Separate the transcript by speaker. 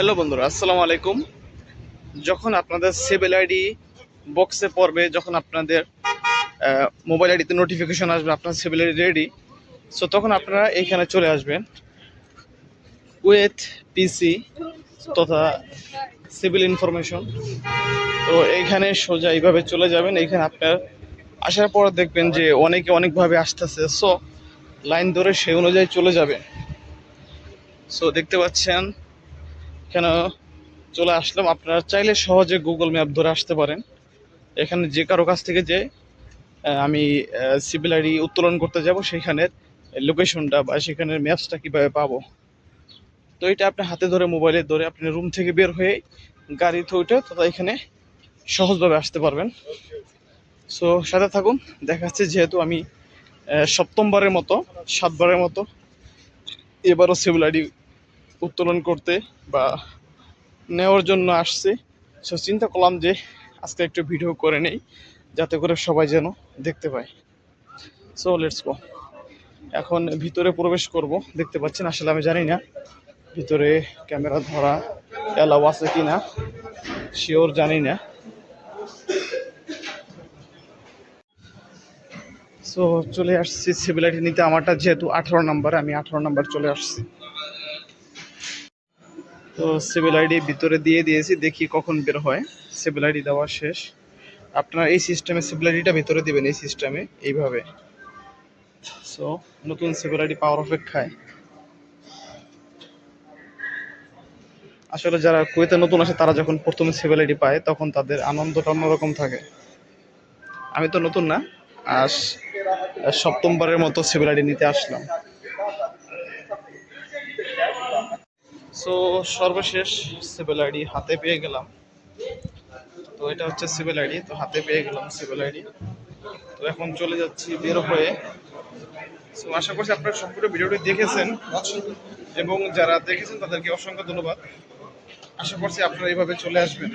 Speaker 1: Hello বন্ধুরা, আসসালামু আলাইকুম। যখন আপনাদের সিভিল আইডি বক্সে পড়বে, যখন আপনাদের মোবাইল আইডিতে নোটিফিকেশন আসবে, আপনার সিভিল আইডি রেডি সো তখন আপনারা এইখানে চলে আসবেন। উইথ পিসি তথা সিভিল ইনফরমেশন তো এইখানে সোজা এইভাবে চলে যাবেন। এইখানে আপনার আসার পর দেখবেন যে অনেকে অনেকভাবে আসতেছে সো লাইন ধরে সেই অনুযায়ী চলে যাবেন সো দেখতে পাচ্ছেন কেন চলে আসলাম? আপনারা চাইলে সহজে গুগল ম্যাপ ধরে আসতে পারেন। এখানে যে কারও কাছ থেকে যে আমি সিভিল আইডি উত্তোলন করতে যাব, সেখানের লোকেশনটা বা সেখানের ম্যাপসটা কীভাবে পাবো? তো এটা আপনি হাতে ধরে মোবাইলে ধরে আপনি রুম থেকে বের হয়ে গাড়িতে উঠে তথা এখানে সহজভাবে আসতে পারবেন। সো সাথে থাকুন। দেখা যাচ্ছে যেহেতু আমি সপ্তমবারের মতো, সাতবারের মতো এবারও সিভিল আইডি উত্তোলন করতে বা নেওয়ার জন্য আসছি। সো চিন্তা করলাম যে আজকে একটু ভিডিও করে নেই, যাতে করে সবাই যেন দেখতে পায়। সো লেটস গো এখন ভিতরে প্রবেশ করব, দেখতে পাচ্ছেন? আসলে আমি জানি না ভিতরে ক্যামেরা ধরা অ্যালাউ আছে কি না শিওর জানি না। সো চলে আসছি। সিভিলাইটি নিতে আমারটা যেহেতু আঠারো নাম্বার আমি আঠারো নাম্বার চলে আসছি। তো সিভিল আইডি ভিতরে দিয়ে দিয়েছি, দেখি কখন বের হয়। সিভিল আইডি দেওয়া শেষ। আপনারা এই সিস্টেমে সিভিল আইডিটা ভিতরে দিবেন, এই সিস্টেমে এইভাবে। সো নতুন সিভিল আইডি পাওয়ার অপেক্ষায়। আসলে যারা কুয়েতে নতুন আসে, তারা যখন প্রথমে সিভিল আইডি পায়, তখন তাদের আনন্দটা অন্যরকম থাকে। আমি তো নতুন না, আজ সপ্তমবারের মতো সিভিল আইডি নিতে আসলাম। সো সর্বশেষ সিভিল আইডি হাতে পেয়ে গেলাম। তো এটা হচ্ছে সিভিল আইডি তো হাতে পেয়ে গেলাম সিভিল আইডি তো এখন চলে যাচ্ছি বের হয়ে। সো আশা করছি আপনারা সম্পূর্ণ ভিডিওটি দেখেছেন এবং যারা দেখেছেন তাদেরকে অসংখ্য ধন্যবাদ। আশা করছি আপনারা এইভাবে চলে আসবেন।